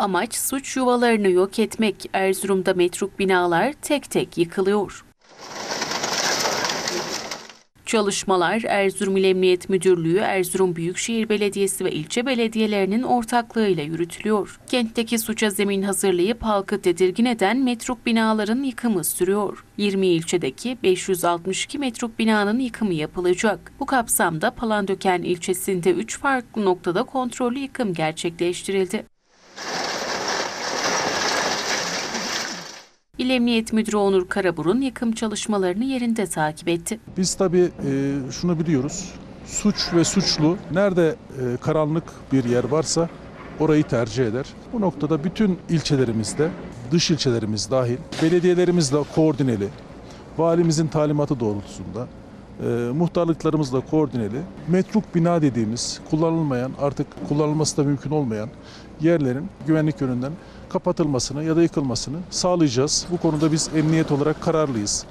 Amaç suç yuvalarını yok etmek. Erzurum'da metruk binalar tek tek yıkılıyor. Çalışmalar Erzurum İl Emniyet Müdürlüğü, Erzurum Büyükşehir Belediyesi ve ilçe belediyelerinin ortaklığıyla yürütülüyor. Kentteki suça zemin hazırlayıp halkı tedirgin eden metruk binaların yıkımı sürüyor. 20 ilçedeki 562 metruk binanın yıkımı yapılacak. Bu kapsamda Palandöken ilçesinde 3 farklı noktada kontrollü yıkım gerçekleştirildi. İl Emniyet Müdürü Onur Karaburun yıkım çalışmalarını yerinde takip etti. Biz tabii e, şunu biliyoruz. Suç ve suçlu nerede e, karanlık bir yer varsa orayı tercih eder. Bu noktada bütün ilçelerimizde, dış ilçelerimiz dahil, belediyelerimizle koordineli, valimizin talimatı doğrultusunda, e, muhtarlıklarımızla koordineli, metruk bina dediğimiz kullanılmayan, artık kullanılması da mümkün olmayan yerlerin güvenlik yönünden kapatılmasını ya da yıkılmasını sağlayacağız. Bu konuda biz emniyet olarak kararlıyız.